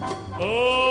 Oh!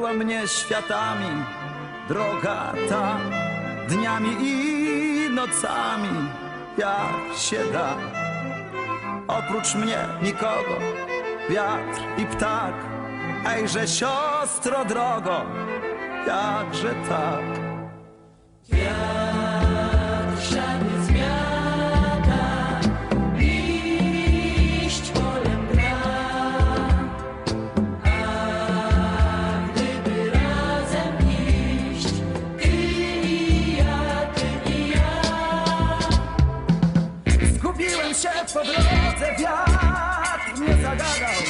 Wiodła mnie światami, droga ta, dniami i nocami, jak się da. Oprócz mnie nikogo, wiatr i ptak, ejże siostro drogo, jakże tak. Po drodze, wiatr mnie zagadał.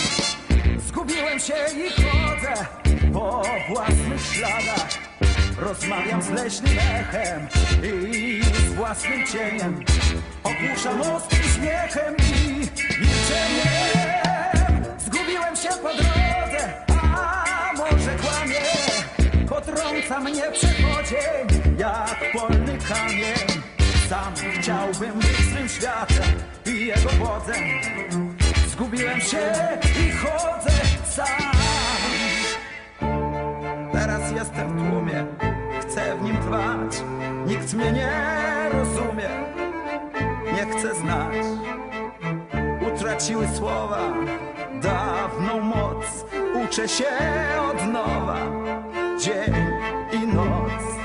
Zgubiłem się i chodzę po własnych śladach. Rozmawiam z leśnym echem i z własnym cieniem. Ogłuszam ostrym śmiechem i milczeniem. Zgubiłem się po drodze, a może kłamie. Potrąca mnie przechodzień jak polny kamień. Sam chciałbym być swym światem i jego wodzem. Zgubiłem się i chodzę sam. Teraz jestem w tłumie, chcę w nim trwać. Nikt mnie nie rozumie, nie chce znać. Utraciły słowa dawną moc. Uczę się od nowa, dzień i noc.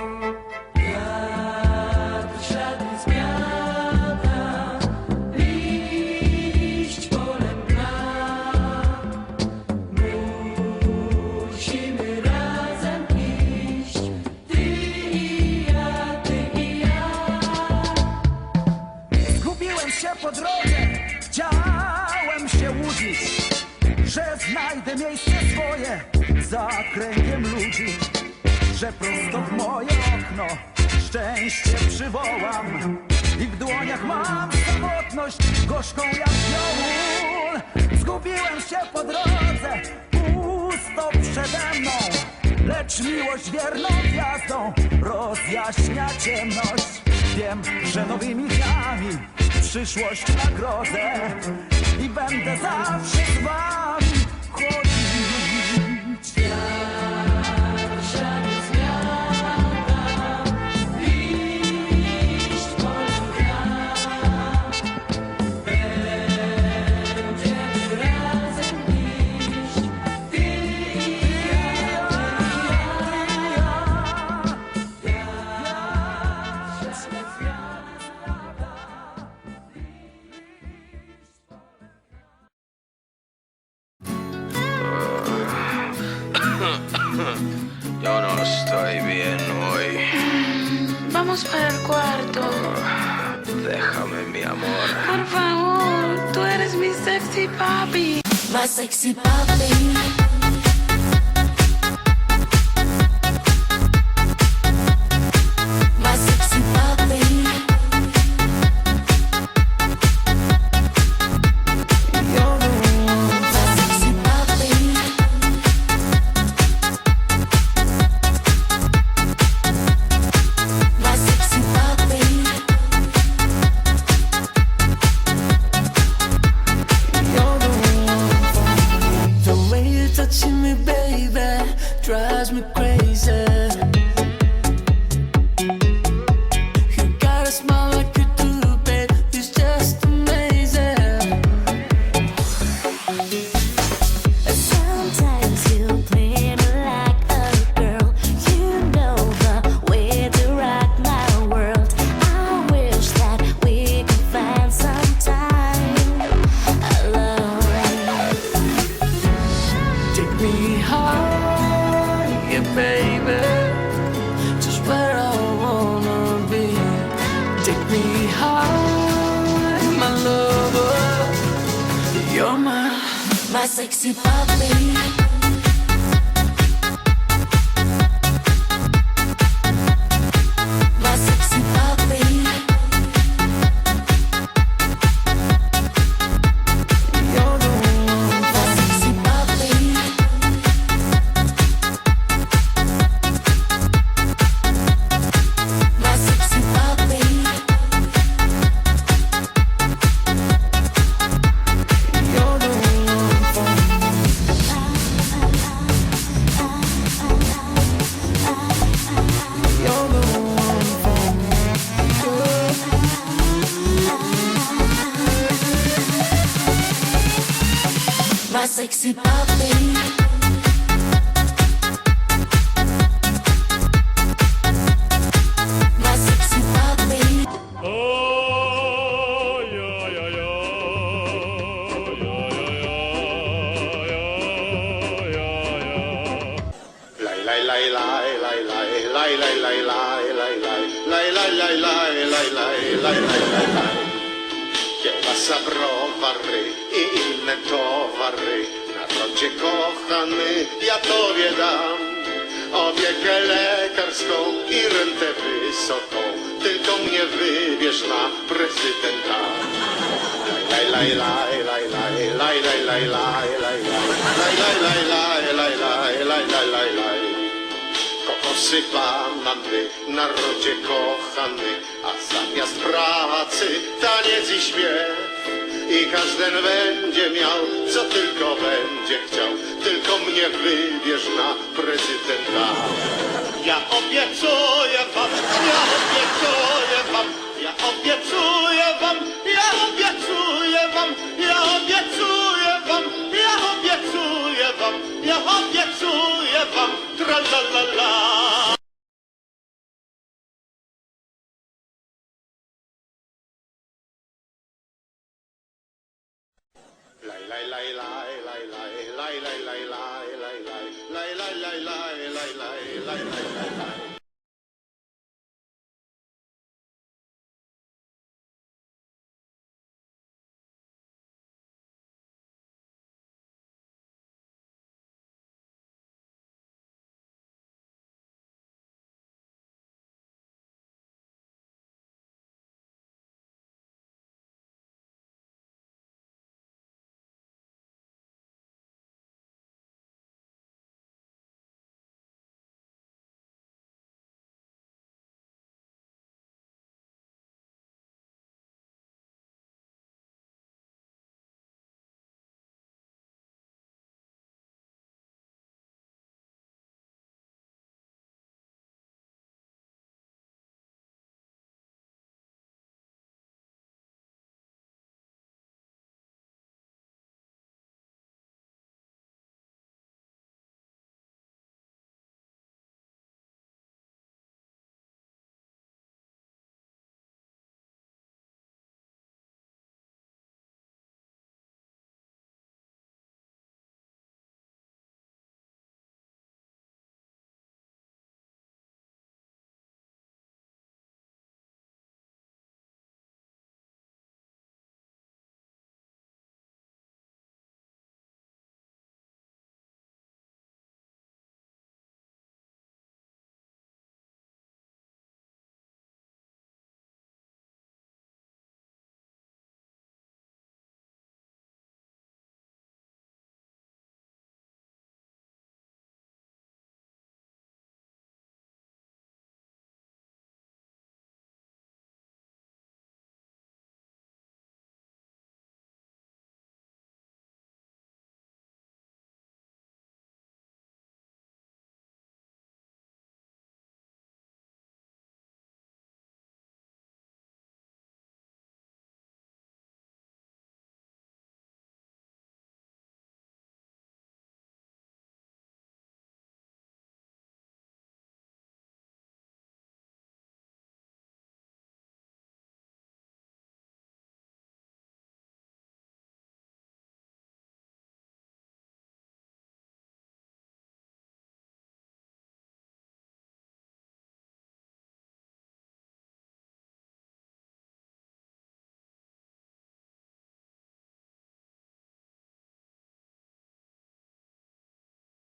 Znajdę miejsce swoje za kręgiem ludzi, że prosto w moje okno szczęście przywołam i w dłoniach mam samotność gorzką jak ziołun. Zgubiłem się po drodze, pusto przede mną, lecz miłość wierną gwiazdą rozjaśnia ciemność. Wiem, że nowymi dniami przyszłość nagrodzę i będę zawsze z wami Yo no estoy bien hoy. Vamos para el cuarto. Déjame, mi amor. Por favor, tú eres mi sexy papi. My sexy puppy. my sexy puppy. Che una saprò varrei in torno Na rondzie kochany, ja tobie dam opiekę lekarską i rentę wysoką. Tylko mnie wybierz na prezydenta. Laj, laj, laj, laj, laj, laj, laj, laj, laj, laj, laj, laj, laj, laj, laj, laj, laj, laj, laj. Kokosy banany, narodzie kochany, a zamiast pracy taniec i śpiew. I każdy będzie miał, co tylko będzie chciał, tylko mnie wybierz na prezydenta. Ja obiecuję wam, ja obiecuję wam, ja obiecuję wam, ja obiecuję wam, ja obiecuję wam, ja obiecuję wam, ja obiecuję wam, tra la la la.